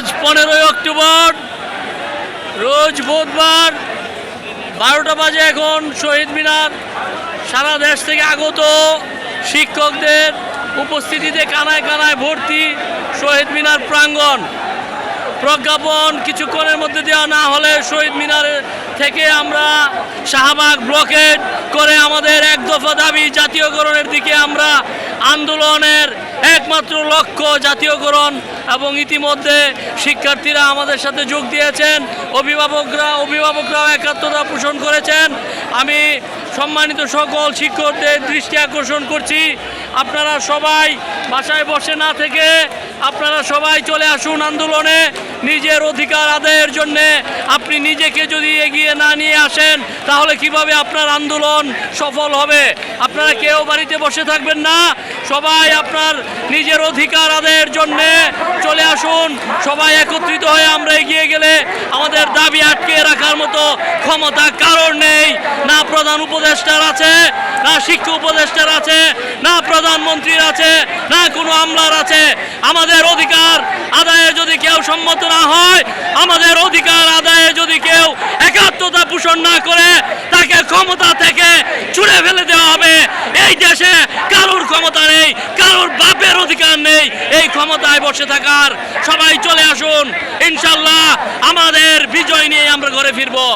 আজ পনেরোই অক্টোবর, রোজ বুধবার, বারোটা বাজে এখন শহীদ মিনার। সারা দেশ থেকে আগত শিক্ষকদের উপস্থিতিতে কানায় কানায় ভর্তি শহীদ মিনার প্রাঙ্গণ। প্রজ্ঞাপন কিছুক্ষণের মধ্যে দেওয়া না হলে শহীদ মিনার থেকে আমরা শাহবাগ ব্লকেট করে আমাদের এক দফা দাবি জাতীয়করণের দিকে আমরা আন্দোলনের একমাত্র লক্ষ্য জাতীয়করণ এবং ইতিমধ্যে শিক্ষার্থীরা আমাদের সাথে যোগ দিয়েছেন। অভিভাবকরা, অভিভাবকরাও একাত্মতা পোষণ করেছেন। আমি সম্মানিত সকল শিক্ষকদের দৃষ্টি আকর্ষণ করছি। আপনারা সবাই বাসায় বসে না থেকে আপনারা সবাই চলে আসুন আন্দোলনে। নিজের অধিকার আদায়ের জন্যে আপনি নিজেকে যদি এগিয়ে না নিয়ে আসেন, তাহলে কীভাবে আপনার আন্দোলন সফল হবে? আপনারা কেউ বাড়িতে বসে থাকবেন না। সবাই আপনার নিজের অধিকার আদায়ের জন্যে চলে আসুন। সবাই একত্রিত হয়ে আমরা এগিয়ে গেলে আমাদের দাবি আটকে রাখার মতো ক্ষমতা কারণ নেই। না প্রধান উপদেষ্টার আছে, না শিক্ষা উপদেষ্টার আছে, না প্রধানমন্ত্রীর আছে, না কোনো আমলার আছে। আমাদের অধিকার সম্মত না হয়, আমাদের অধিকার আদায়ে যদি কেউ একাত্মতা পোষণ না করে, তাকে ক্ষমতা থেকে ছুড়ে ফেলে দেওয়া হবে। এই দেশে কারোর ক্ষমতা নেই, কারোর বাপের অধিকার নেই, এই ক্ষমতায় বসে থাকার। সবাই চলে আসুন, ইনশাল্লাহ আমাদের বিজয় নিয়ে আমরা ঘরে ফিরবো।